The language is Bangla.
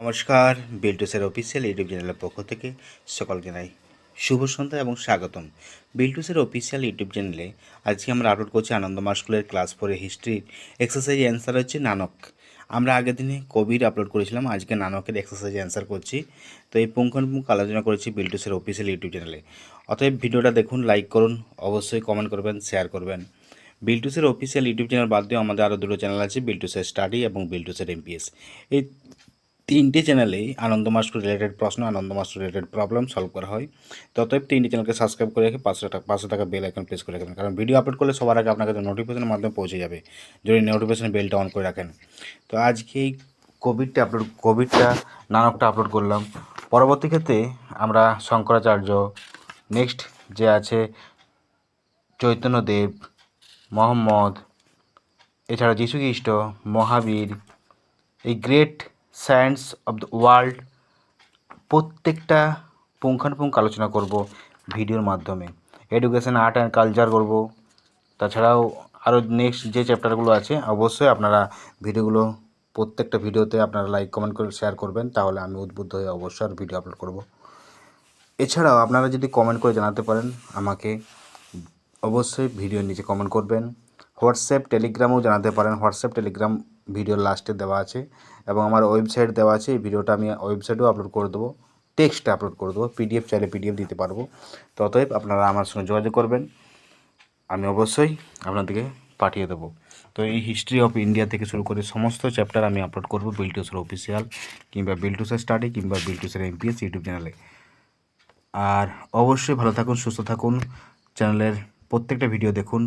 নমস্কার, বিল্টুসের অফিসিয়াল ইউটিউব চ্যানেলের পক্ষ থেকে সকল জানাই শুভ সন্ধ্যা এবং স্বাগতম। বিল্টুসের অফিসিয়াল ইউটিউব চ্যানেলে আজকে আমরা আপলোড করছি আনন্দমা স্কুলের ক্লাস ফোরে হিস্ট্রির এক্সারসাইজ অ্যান্সার হচ্ছে নানক। আমরা আগের দিনে কবির আপলোড করেছিলাম, আজকে নানকের এক্সারসাইজ অ্যান্সার করছি। তো এই পুঙ্খানুপুঙ্খ আলোচনা করেছি বিল্টুসের অফিসিয়াল ইউটিউব চ্যানেলে। অতএব ভিডিওটা দেখুন, লাইক করুন, অবশ্যই কমেন্ট করবেন শেয়ার করবেন। বিল্টুসের অফিসিয়াল ইউটিউব চ্যানেল বাদ দিয়েও আমাদের আরও দুটো চ্যানেল আছে, বিল্টুসের স্টাডি এবং বিল্টুসের এমপিএস এই তিনটে চ্যানেলেই আনন্দ মাস্টার রিলেটেড প্রশ্ন Ananda master related problem solve করা হয়। তো অতএব তিনটি চ্যানেলকে সাবস্ক্রাইব করে রেখে পাঁচশো টাকা পাঁচশো টাকা বেল আইকন প্রেস করে রাখবেন কারণ ভিডিও আপলোড করলে সবার আগে আপনার কাছে নোটিফিকেশনের মাধ্যমে পৌঁছে যাবে, যদি নোটিফিকেশন বেলটা অন করে রাখেন। তো আজকে এই কোভিডটা আপলোড কোভিডটা নানকটা আপলোড করলাম। পরবর্তী ক্ষেত্রে আমরা শঙ্করাচার্য নেক্সট যে আছে চৈতন্যদেব, মোহাম্মদ, এছাড়া যীশু খ্রিস্ট মহাবীর, এই great science of the world প্রত্যেকটা পুঙ্খানুপুঙ্খ আলোচনা করব ভিডিওর মাধ্যমে। এডুকেশন আর্ট অ্যান্ড কালচার করব। তাছাড়াও আরও নেক্সট যে চ্যাপ্টারগুলো আছে, অবশ্যই আপনারা ভিডিওগুলো, প্রত্যেকটা ভিডিওতে আপনারা লাইক কমেন্ট করে শেয়ার করবেন, তাহলে আমি উদ্বুদ্ধ হয়ে অবশ্যই আর ভিডিও আপলোড করব। এছাড়াও আপনারা যদি কমেন্ট করে জানাতে পারেন, আমাকে অবশ্যই ভিডিওর নিচে কমেন্ট করবেন। হোয়াটসঅ্যাপ টেলিগ্রামও জানাতে পারেন। হোয়াটসঅ্যাপ টেলিগ্রাম ভিডিও লাস্টে দেওয়া আছে। এবং আমার ওয়েবসাইট দেওয়া আছে, এই ভিডিওটা আমি ওয়েবসাইটেও আপলোড করে দেবো টেক্সট আপলোড করে দেবো পিডিএফ চাইলে পিডিএফ দিতে পারব। তো অতএব আপনারা আমার সঙ্গে যোগাযোগ করবেন, আমি অবশ্যই আপনাদেরকে পাঠিয়ে দেবো। তো এই হিস্ট্রি অফ ইন্ডিয়া থেকে শুরু করে সমস্ত চ্যাপ্টার আমি আপলোড করব বিলটুসের অফিসিয়াল কিংবা বিলটুসের স্টাডি কিংবা বিলটুসের এমপিএস ইউটিউব চ্যানেলে আর অবশ্যই ভালো থাকুন, সুস্থ থাকুন চ্যানেলের প্রত্যেকটা ভিডিও দেখুন।